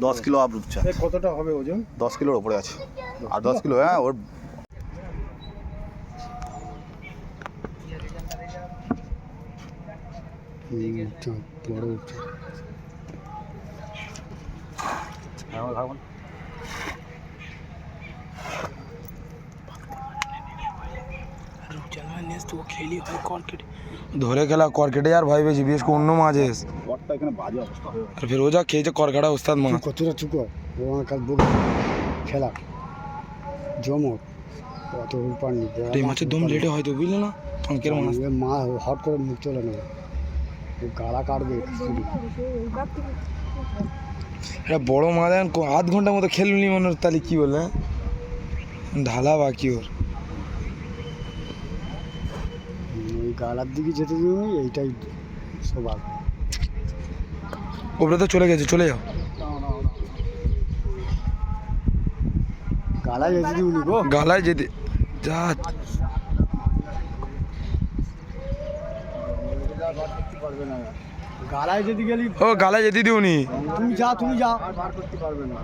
দশ kilo up রূপচা কতটা হবে ওজন? দশ কিলোর ওপরে আছে। আর দশ কিলো হ্যাঁ ওর উচ্চা বড় উচ্চা ধরে খেলা করকেটে আর ভাই বেশি বিশেষ করে অন্য মাছ এস বটটা এখানে বাজে অবস্থা হয়ে আর ফের ও যা খেয়েছে করকাটা ওস্তাদ মাছ কতটা চুকো ও আমার কাছে বুক খেলা জমর অত রূপার নিতে এই মাছের দম লেটে হয়তো বুঝলে না পাঙ্কের মাছ মা হট করে মুখ চলে নেবে ও গালা কাটবে শুধু। এটা বড় মাছ এখন কো- আধ ঘণ্টার মতো খেলুনি মনে হচ্ছে, তাহলে কি বলে হ্যাঁ? ঢালা বাকি ওর গালার দিকে যেতে দিইনি এইটাই স্বভাব। ওপরে তো চলে গেছে চলে যাও। গালায় যেতে দিইনি গো। গালায় যেতে যা। গালায় যদি গেলি ও গালায় যেতে দিওনি তুমি যা তুমি যা। বার করতে পারবে না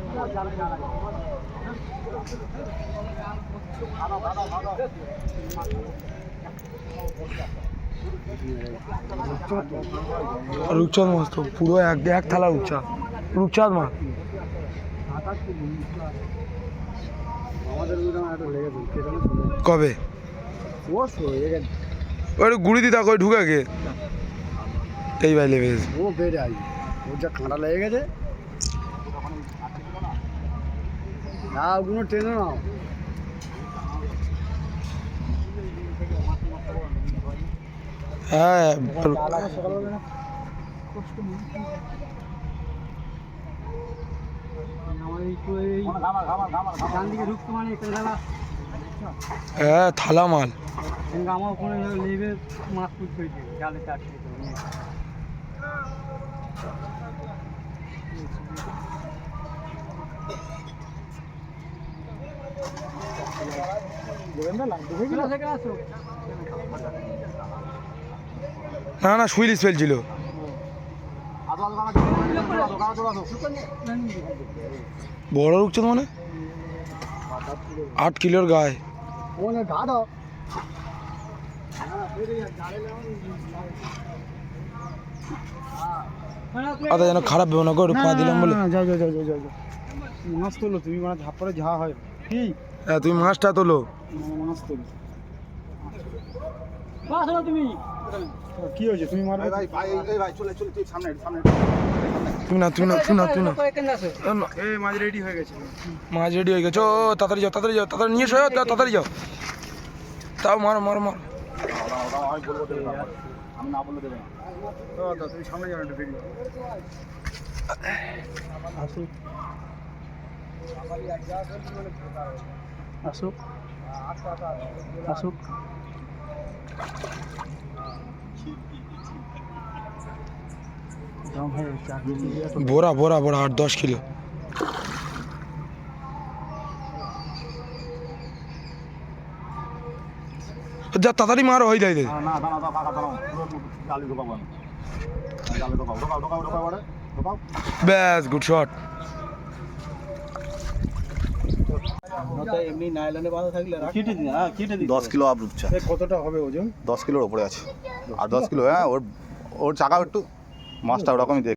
রূপচাঁদ মাছ তো পুরো এক এক থালা রূপচাঁদ রূপচাঁদ মাছ। কবে? ও ওই একটু গুড়ি দিতা কই ঢুকে গে। এই ভাই লেবে ও বেড়ে আই। ওর যা কাঁটা লেগে গেছে। না, ওগুলো টেনে নাও। হ্যাঁ হ্যাঁ থালা মাল। আমার ওখানে লেবে মাছ পুষতে জালে চারটে না না সুইলিশ ফেলছিল বড় রূপচাঁদ মানে? আট কিলোর গায়ে। আদা যেন খারাপ ভেবে না করে পা দিলাম বলে। যাও যাও যাও যাও যাও যাও। মাছ তোলো তুমি মানে ধাপ করে যা হয়। কি হ্যাঁ তুমি মাছটা তোলো। মাছ তোলো। তুমি। কি হয়েছে? তুমি মারবে? ভাই ভাই এই ভাই চলে চলে তুই সামনে সামনে তুমি না তুমি না তুমি না তুমি না না, না, মাছ রেডি হয়ে গেছে। মাছ রেডি হয়ে গেছে। ও তাড়াতাড়ি যাও তাড়াতাড়ি যাও তাড়াতাড়ি নিয়ে এসো তা- তাড়াতাড়ি যাও। তাও মারো মারো মারো। আমি না। আমি দেবে না তুমি সামনে যাও একটু রেডি আসুক আসুক। আসুক দাম হয়ে গেছে আগে নিয়ে আসো। বোরা বোরা বোরা আট দশ কিলো। যা তাড়াতাড়ি মারো হয়ে যায় না গুড দাঁড়া দাঁড়া ফাঁকা দাঁড়াও পুরো জালি ঢোকাবো আমি জালে ঢোকাও ঢোকাও ঢোকাও ঢোকাও এবারে ঢোকাও ব্যাস গুড শট এমনি নাইলনে বাঁধা থাকলে কেটে দিন হ্যাঁ কেটে দিন। দশ কিলো কতটা হবে ওজন? দশ কিলোর ওপরে আছে। আর দশ কিলো হ্যাঁ ওর ওর চাকা একটু মাছটা ওরকমই দেখ